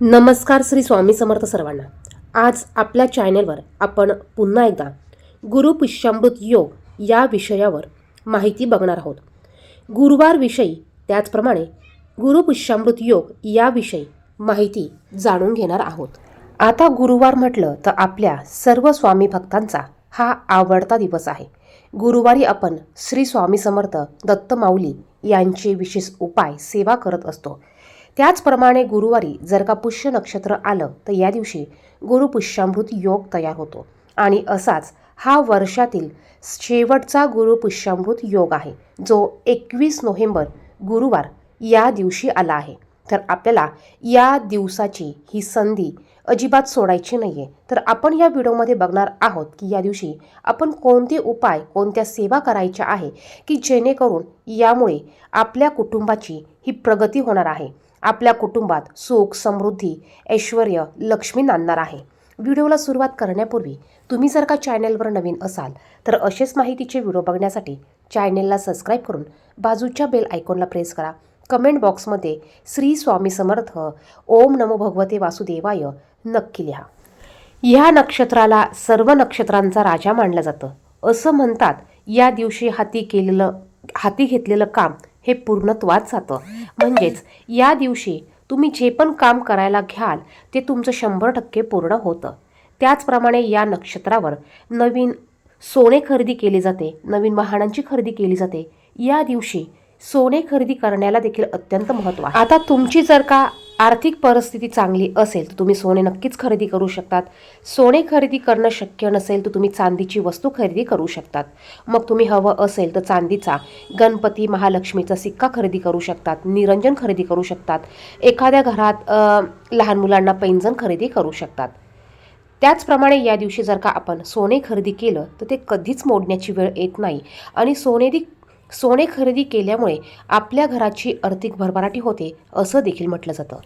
नमस्कार श्री स्वामी समर्थ सर्वांना. आज आपल्या चॅनेलवर आपण पुन्हा एकदा गुरुपुष्यामृत योग या विषयावर माहिती बघणार आहोत. गुरुवारविषयी त्याचप्रमाणे त्याचप्रमाणे गुरुपुष्यामृत योग याविषयी माहिती जाणून घेणार आहोत. आता गुरुवार म्हटलं तर आपल्या सर्व स्वामी भक्तांचा हा आवडता दिवस आहे. गुरुवारी आपण श्री स्वामी समर्थ दत्त माऊली यांचे विशेष उपाय सेवा करत असतो. त्याचप्रमाणे गुरुवारी जर का पुष्य नक्षत्र आलं तर या दिवशी गुरुपुष्यामृत योग तयार होतो. आणि असाच हा वर्षातील शेवटचा गुरुपुष्यामृत योग आहे जो एकवीस नोव्हेंबर गुरुवार या दिवशी आला आहे. तर आपल्याला या दिवसाची ही संधी अजिबात सोडायची नाही आहे तर आपण या व्हिडिओमध्ये बघणार आहोत की या दिवशी आपण कोणते उपाय कोणत्या सेवा करायच्या आहे की जेणेकरून यामुळे आपल्या कुटुंबाची ही प्रगती होणार आहे. आपल्या कुटुंबात सुख समृद्धी ऐश्वर लक्ष्मी नांदणार आहे. व्हिडिओला सुरुवात करण्यापूर्वी तुम्ही जर का चॅनेलवर नवीन असाल तर असेच माहितीचे व्हिडिओ बघण्यासाठी चॅनेलला सबस्क्राईब करून बाजूच्या बेल आयकॉनला प्रेस करा. कमेंट बॉक्समध्ये श्री स्वामी समर्थ ओम नमो भगवते वासुदेवाय नक्की लिहा. ह्या नक्षत्राला सर्व नक्षत्रांचा राजा मानलं जातं. असं म्हणतात या दिवशी हाती केलेलं हाती घेतलेलं काम हे पूर्णत्वात जातं. म्हणजेच या दिवशी तुम्ही जे पण काम करायला घ्याल ते तुमचं शंभर टक्के पूर्ण होतं. त्याचप्रमाणे या नक्षत्रावर नवीन सोने खरेदी केली जाते नवीन वाहनांची खरेदी केली जाते. या दिवशी सोने खरेदी करण्याला देखील अत्यंत महत्त्व आहे. आता तुमची जर का आर्थिक परिस्थिती चांगली असेल तर तुम्ही सोने नक्कीच खरेदी करू शकतात. सोने खरेदी करणं शक्य नसेल तर तुम्ही चांदीची वस्तू खरेदी करू शकतात. मग तुम्ही हवं असेल तर चांदीचा गणपती महालक्ष्मीचा सिक्का खरेदी करू शकतात निरंजन खरेदी करू शकतात. एखाद्या घरात लहान मुलांना पैंजण खरेदी करू शकतात. त्याचप्रमाणे या दिवशी जर का आपण सोने खरेदी केलं तर ते कधीच मोडण्याची वेळ येत नाही. आणि सोनेदी सोने खरेदी केल्यामुळे आपल्या घराची आर्थिक भरभराटी होते असं देखील म्हटलं जातं.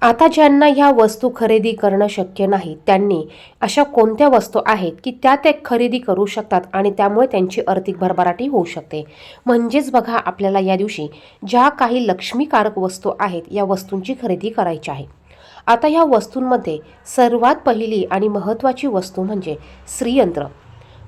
आता ज्यांना ह्या वस्तू खरेदी करणं शक्य नाही त्यांनी अशा कोणत्या वस्तू आहेत की त्या ते खरेदी करू शकतात आणि त्यामुळे त्यांची आर्थिक भरभराटी होऊ शकते? म्हणजेच बघा आपल्याला या दिवशी ज्या काही लक्ष्मीकारक वस्तू आहेत या वस्तूंची खरेदी करायची आहे. आता ह्या वस्तूंमध्ये सर्वात पहिली आणि महत्त्वाची वस्तू म्हणजे श्रीयंत्र.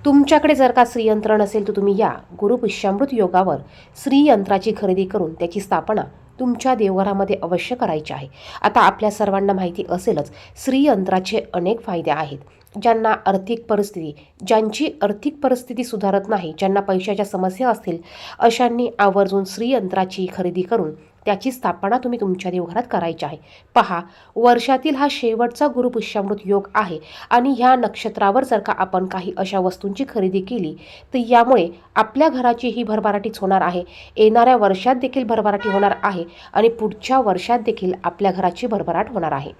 तुमच्याकडे जर का श्रीयंत्र नसेल तर तुम्ही या गुरुपुष्यामृत योगावर श्रीयंत्राची खरेदी करून त्याची स्थापना तुमच्या देवघरामध्ये अवश्य करायची आहे. आता आपल्या सर्वांना माहिती असेलच श्रीयंत्राचे अनेक फायदे आहेत. ज्यांना आर्थिक परिस्थिती ज्यांची आर्थिक परिस्थिती सुधारत नाही ज्यांना पैशाच्या समस्या असतील अशांनी आवर्जून श्रीयंत्राची खरेदी करून त्याची स्थापना तुम्ही तुमच्या देवघरात करायची आहे. पहा वर्षातील हा शेवटचा गुरुपुष्यामृत योग आहे आणि ह्या नक्षत्रावर जर का आपण काही अशा वस्तूंची खरेदी केली तर यामुळे आपल्या घराची ही भरभराटीच होणार आहे. येणाऱ्या वर्षात देखील भरभराटी होणार आहे आणि पुढच्या वर्षात देखील आपल्या घराची भरभराट होणार आहे.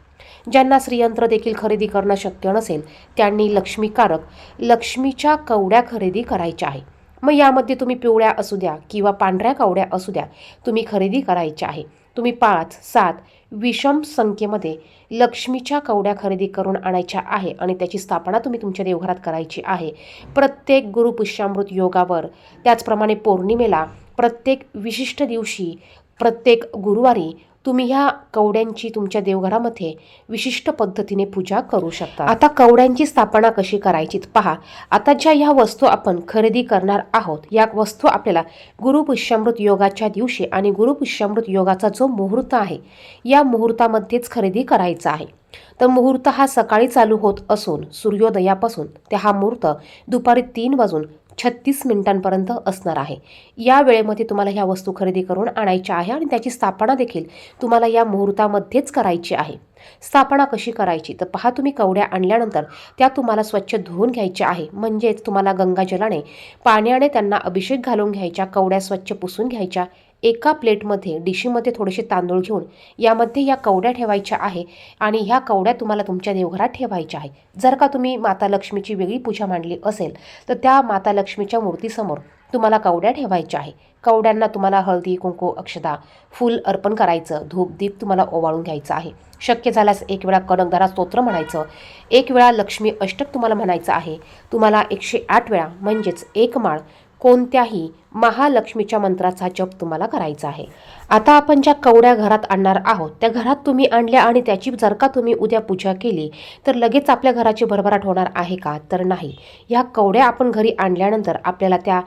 ज्यांना श्रीयंत्र देखील खरेदी करणं शक्य नसेल त्यांनी लक्ष्मीकारक लक्ष्मीच्या कवड्या खरेदी करायच्या आहे. मग यामध्ये तुम्ही पिवळ्या असू द्या किंवा पांढऱ्या कावड्या असू द्या तुम्ही खरेदी करायच्या आहे. तुम्ही पाच सात विषम संख्येमध्ये लक्ष्मीच्या कवड्या खरेदी करून आणायच्या आहे आणि त्याची स्थापना तुम्ही तुमच्या देवघरात करायची आहे. प्रत्येक गुरुपुष्यामृत योगावर त्याचप्रमाणे पौर्णिमेला प्रत्येक विशिष्ट दिवशी प्रत्येक गुरुवारी तुम्ही ह्या कवड्यांची तुमच्या देवघरामध्ये विशिष्ट पद्धतीने पूजा करू शकता. आता कवड्यांची स्थापना कशी करायची पहा. आता ज्या ह्या वस्तू आपण खरेदी करणार आहोत या वस्तू आपल्याला गुरुपुष्यामृत योगाच्या दिवशी आणि गुरुपुष्यामृत योगाचा जो मुहूर्त आहे या मुहूर्तामध्येच खरेदी करायचा आहे. तर मुहूर्त हा सकाळी चालू होत असून सूर्योदयापासून ते हा मुहूर्त दुपारी तीन वाजून छत्तीस मिनिटांपर्यंत असणार आहे. या वेळेमध्ये तुम्हाला ह्या वस्तू खरेदी करून आणायच्या आहे आणि त्याची स्थापना देखील तुम्हाला या मुहूर्तामध्येच करायची आहे. स्थापना कशी करायची? तर पहा तुम्ही कवड्या आणल्यानंतर त्या तुम्हाला स्वच्छ धुवून घ्यायच्या आहे. म्हणजेच तुम्हाला गंगाजलाने पाण्याने त्यांना अभिषेक घालून घ्यायच्या कवड्या स्वच्छ पुसून घ्यायच्या एका प्लेटमध्ये डिशीमध्ये थोडेसे तांदूळ घेऊन यामध्ये या कवड्या ठेवायच्या आहे आणि ह्या कवड्या तुम्हाला तुमच्या देवघरात ठेवायच्या आहे. जर का तुम्ही माता लक्ष्मीची वेगळी पूजा मांडली असेल तर त्या माता लक्ष्मीच्या मूर्तीसमोर तुम्हाला कवड्या ठेवायच्या आहे. कवड्यांना तुम्हाला हळदी कुंकू अक्षदा फूल अर्पण करायचं धूप दीप तुम्हाला ओवाळून घ्यायचं आहे. शक्य झाल्यास एक वेळा कनकधारा स्तोत्र म्हणायचं एक वेळा लक्ष्मी अष्टक तुम्हाला म्हणायचं आहे. तुम्हाला एकशे आठ वेळा म्हणजेच एक माळ कोणत्याही महालक्ष्मीच्या मंत्राचा जप तुम्हाला करायचा आहे. आता आपण ज्या कवड्या घरात आणणार आहोत त्या घरात तुम्ही आणल्या आणि त्याची जर का तुम्ही उद्या पूजा केली तर लगेच आपल्या घराची भरभराट होणार आहे का? तर नाही. ह्या कवड्या आपण घरी आणल्यानंतर आपल्याला त्या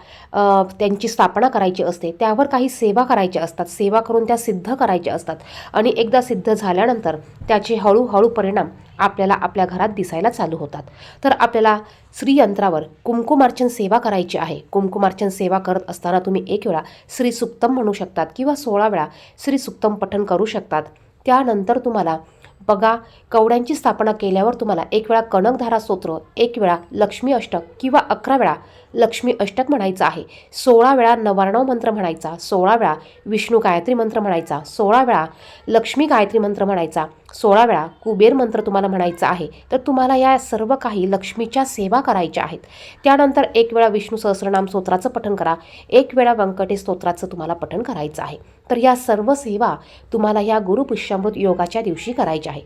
त्यांची स्थापना करायची असते. त्यावर काही सेवा करायच्या असतात. सेवा करून त्या सिद्ध करायच्या असतात. आणि एकदा सिद्ध झाल्यानंतर त्याचे हळूहळू परिणाम आपल्याला आपल्या घरात दिसायला चालू होतात. तर आपल्याला श्रीयंत्रावर कुंकुमार्चन सेवा करायची आहे. कुंकुमार्चन सेवा करत असताना तुम्ही एक वेळा श्री सुक्तम म्हणू शकतात किंवा सोळा वेळा श्री सुक्तम पठण करू शकतात. त्यानंतर तुम्हाला बघा कवड्यांची स्थापना केल्यावर तुम्हाला एक वेळा कणकधारा स्तोत्र एक वेळा लक्ष्मी अष्टक किंवा अकरा वेळा लक्ष्मी अष्टक म्हणायचं आहे. सोळा वेळा नवार्णव मंत्र म्हणायचा सोळा वेळा विष्णू गायत्री मंत्र म्हणायचा सोळा वेळा लक्ष्मी गायत्री मंत्र म्हणायचा सोळा वेळा कुबेर मंत्र तुम्हाला म्हणायचा आहे तर तुम्हाला या सर्व काही लक्ष्मीच्या सेवा करायच्या आहेत. त्यानंतर एक वेळा विष्णू सहस्रनाम स्तोत्राचं पठण करा एक वेळा व्यंकटेश स्तोत्राचं तुम्हाला पठण करायचं आहे. तर या सर्व सेवा तुम्हाला या गुरुपुष्यामृत योगाच्या दिवशी करायच्या आहे.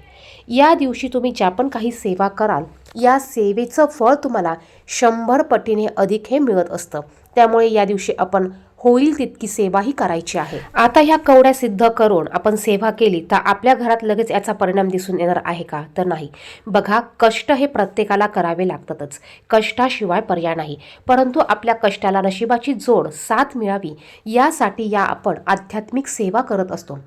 या दिवशी तुम्ही ज्या पण काही सेवा कराल या सेवेचं फळ तुम्हाला शंभर पटीने अधिक हे मिळत असतं. त्यामुळे या दिवशी आपण होईल तितकी सेवाही करायची आहे. आता ह्या कवड्या सिद्ध करून आपण सेवा केली तर आपल्या घरात लगेच याचा परिणाम दिसून येणार आहे का? तर नाही. बघा कष्ट हे प्रत्येकाला करावे लागतातच. कष्टाशिवाय पर्याय नाही. परंतु आपल्या कष्टाला नशिबाची जोड साथ मिळावी यासाठी या आपण आध्यात्मिक सेवा करत असतो.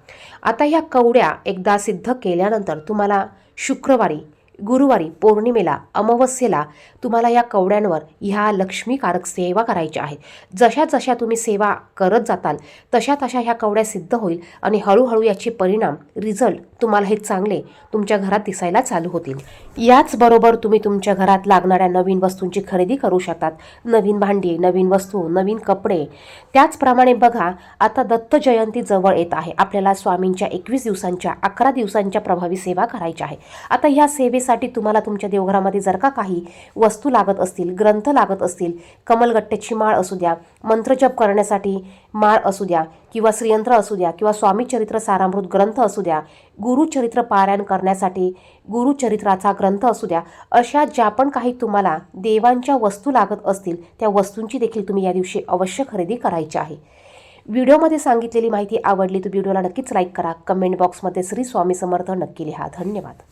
आता ह्या कवड्या एकदा सिद्ध केल्यानंतर तुम्हाला शुक्रवारी गुरुवारी पौर्णिमेला अमावस्येला तुम्हाला या कवड्यांवर ह्या लक्ष्मीकारक सेवा करायच्या आहेत. जशा जशा तुम्ही सेवा करत जाताल तशा तशा ह्या कवड्या सिद्ध होईल आणि हळूहळू याचे परिणाम रिझल्ट तुम्हाला हे चांगले तुमच्या घरात दिसायला चालू होतील. याचबरोबर तुम्ही तुमच्या घरात लागणाऱ्या नवीन वस्तूंची खरेदी करू शकतात. नवीन भांडी नवीन वस्तू नवीन कपडे. त्याचप्रमाणे बघा आता दत्त जयंती जवळ येत आहे. आपल्याला स्वामींच्या एकवीस दिवसांच्या अकरा दिवसांच्या प्रभावी सेवा करायच्या आहे. आता ह्या पूजेसाठी तुम्हाला तुमच्या देवघरामध्ये जर का काही वस्तू लागत असतील ग्रंथ लागत असतील कमलगट्ट्याची माळ असू द्या मंत्रजप करण्यासाठी माळ असू द्या किंवा श्रीयंत्र असू द्या किंवा स्वामीचरित्र सारामृत ग्रंथ असू द्या गुरुचरित्र पारायण करण्यासाठी गुरुचरित्राचा ग्रंथ असू द्या अशा ज्या पण काही तुम्हाला देवांच्या वस्तू लागत असतील त्या वस्तूंची देखील तुम्ही या दिवशी अवश्य खरेदी करायची आहे. व्हिडिओमध्ये सांगितलेली माहिती आवडली तर व्हिडिओला नक्कीच लाईक करा. कमेंट बॉक्समध्ये श्री स्वामी समर्थ नक्की लिहा. धन्यवाद.